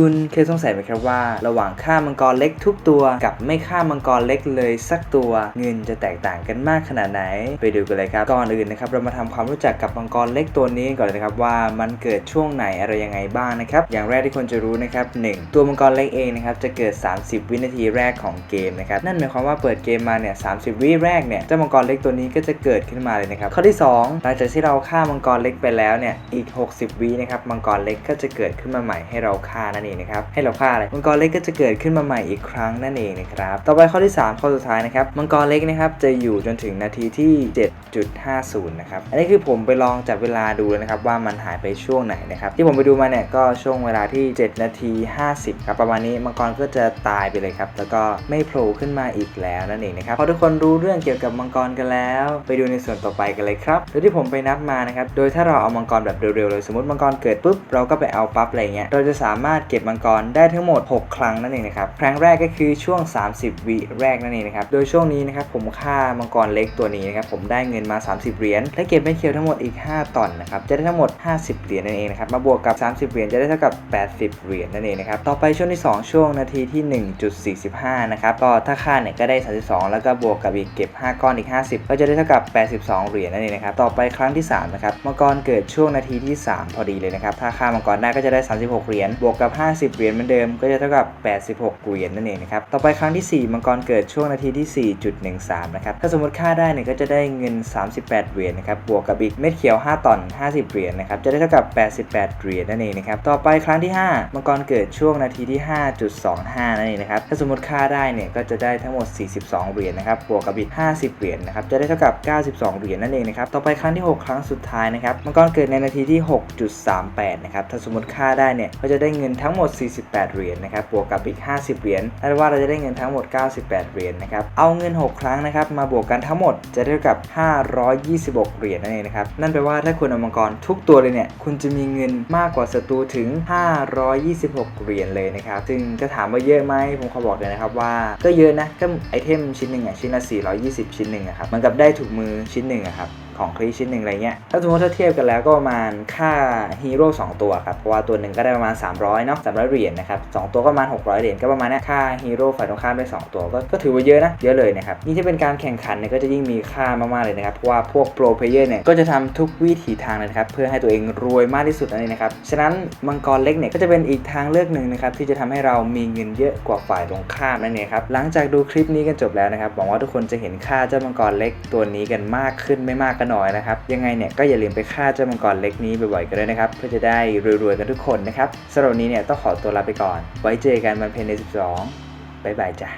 คุณเคยสงสัยไหมครับว่า ระหว่างฆ่ามังกรเล็กทุกตัว กับไม่ฆ่ามังกรเล็กเลยสักตัว เงินจะแตกต่างกันมากขนาดไหน ไปดูกันเลยครับก่อนอื่นนะครับเรามาทำความรู้จักกับมังกรเล็กตัวนี้ก่อนเลยนะครับว่ามันเกิดช่วงไหนอะไรยังไงบ้างนะครับอย่างแรกที่ควรจะรู้นะครับหนึ่งตัวมังกรเล็กเองนะครับจะเกิด 30 วินาทีแรกของเกมนะครับนั่นหมายความว่าเปิดเกมมาเนี่ย30วิแรกเนี่ยเจ้ามังกรเล็กตัวนี้ก็จะเกิดขึ้นมาเลยนะครับข้อที่สองหลังจากที่เราฆ่ามังกรเล็กไปแล้วเนี่ยอีก 60 วินะครับมังกรเล็กก็จะเกิดขึ้นมาใหม่ให้เราฆ่านั่นเองนะครับให้เราฆ่าอะไรมังกรเล็กก็จะเกิดขึ้นมาใหม่อีกครั้งนั่นเองนะครับต่อไปข้อที่ 3 ข้อสุดท้ายนะครับมังกรเล็กนะครับจะอยู่จนถึงนาทีที่ 7.50 นะครับอันนี้คือผมไปลองจับเวลาดูแล้วนะครับว่ามันหายไปช่วงไหนนะครับที่ผมไปดูมาเนี่ยก็ช่วงเวลาที่ 7 นาที 50 ครับประมาณนี้มังกรก็จะตายไปเลยครับแล้วก็ไม่โผล่ขึ้นมาอีกแล้วนั่นเองนะครับพอทุกคนรู้เรื่องเกี่ยวกับมังกรกันแล้ว ไปดูในส่วนต่อไปกันเลยครับโดยที่ผมไปนับมานะครับโดยถ้าเราเอามังกรแบบเร็วๆเลยสมมติมังกรเกิดปุ๊บเราก็ไปเอาปั๊บอะไรเงี้ยเราจะสามารถเก็บมังกรได้ทั้งหมด 6 ครั้งนั่นเองนะครับครั้งแรกก็คือช่วง 30 วิแรกนั่นเองนะครับโดยช่วงนี้นะครับผมฆ่ามังกรเล็กตัวนี้นะครับผมได้เงินมา 30 เหรียญและเก็บเม็ดเขียวทั้งหมดอีก 5ตอนนะครับจะได้ทั้งหมด 50 เหรียญนั่นเองนะครับมาบวกกับ 30 เหรียญจะได้เท่ากับ 80 เหรียญนั่นเองนะครับต่อไปช่วงที่ 2 ช่วงนาทีที่ 1.45นะครับก็ถ้าค่าเนี่ยก็ได้ 32 แล้วก็บวกกับอีกเก็บ 5 ก้อนอีก 50 ก็จะได้เท่ากับ 82 เหรียญนั่นเองนะครับต่อไปครั้งที่3นะครับมังกรเกิดช่วงนาทีที่ 3 พอดีเลยนะครับถ้าค่ามังกรได้ก็จะได้ 36 เหรียญบวกกับ50 เหรียญเหมือนเดิมก็จะเท่ากับ 86 เหรียญนั่นเองนะครับ ต่อไปครั้งที่ 4 มังกรเกิดช่วงนาทีที่ 4.13 นะครับ ถ้าสมมติค่าได้เนี่ยก็จะได้เงิน 38 เหรียญนะครับ บวกกับอีกเม็ดเขียว 5ตอน 50 เหรียญนะครับ จะได้เท่ากับ 88 เหรียญนั่นเองนะครับ ต่อไปครั้งที่ 5 มังกรเกิดช่วงนาทีที่ 5.25 นั่นเองนะครับ ถ้าสมมติค่าได้เนี่ยก็จะได้ทั้งหมด 42 เหรียญนะครับ บวกกับอีก 50 เหรียญนะครับ จะได้เท่ากับ 92 เหรียญนั่นเองนะครับ ต่อไปครั้งที่ 6 ครั้งสุดท้ายนะครับ มังกรเกิดในนาทีที่ 6.38 นะครับ ถ้าสมมติค่าได้เนี่ยก็จะได้เงินเทั้ั้งหมด 48 เหรียญนะครับบวกกับอีก 50 เหรียญนั่นว่าเราจะได้เงินทั้งหมด 98 เหรียญนะครับเอาเงิน 6 ครั้งนะครับมาบวกกันทั้งหมดจะได้เท่ากับ 526 เหรียญนั่นเองนะครับนั่นแปลว่าถ้าคุณเอามังกรทุกตัวเลยเนี่ยคุณจะมีเงินมากกว่าศัตรูถึง 526 เหรียญเลยนะครับซึ่งจะถามว่าเยอะไหมผมขอบอกเลยนะครับว่าก็เยอะนะก็ไอเทมชิ้นหนึ่งอะชิ้นละ420 ชิ้นหนึ่งอะครับเหมันกับได้ถูกมือชิ้นหนึ่งอะครับ ของคลีชิ้นหนึ่งอะไรเงี้ย ถ้าสมมติถ้าเทียบกันแล้วก็ประมาณค่าฮีโร่2ตัวครับ เพราะว่าตัวหนึ่งก็ได้ประมาณ 300เนาะ300เหรียญนะครับสตัวก็ประมาณ 600 เหรียญก็ประมาณนี้ค่าฮีโร่ฝ่ายตรงข้ามได้ 2 ตัวก็ก็ถือว่าเยอะนะ เยอะเลยนะครับยิ่งที่เป็นการแข่งขันเนี่ยก็จะยิ่งมีค่ามากๆเลยนะครับเพราะว่าพวกโปรเพลเยอร์เนี่ยก็จะทำทุกวิถีทางเลยนะครับเพื่อให้ตัวเองรวยมากที่สุดนั่นเองนะครับฉะนั้นมังกรเล็กเนี่ยก็จะเป็นอีกทางเลือกหนึ่งนะครับที่จะทำให้เรามีเงินเยอะกว่าฝ่ายตรงข้ามนั่นเองครับหลังจากดูคลิปนี้กันจบแล้วนะครับหวังว่าทุกคนจะเห็นค่าเจ้ามังกรเล็กตัวนี้กันมากขึ้นไม่มากก็นอยนะครับ ยังไงเนี่ยก็อย่าลืมไปฆ่าเจ้ามังกรเล็กนี้บ่อยๆกันด้วยนะครับ เพื่อจะได้รวยๆกันทุกคนนะครับสำหรับวันนี้เนี่ยต้องขอตัวลาไปก่อน ไว้เจอกันวันเพลใน 12บ๊ายบายจ้ะ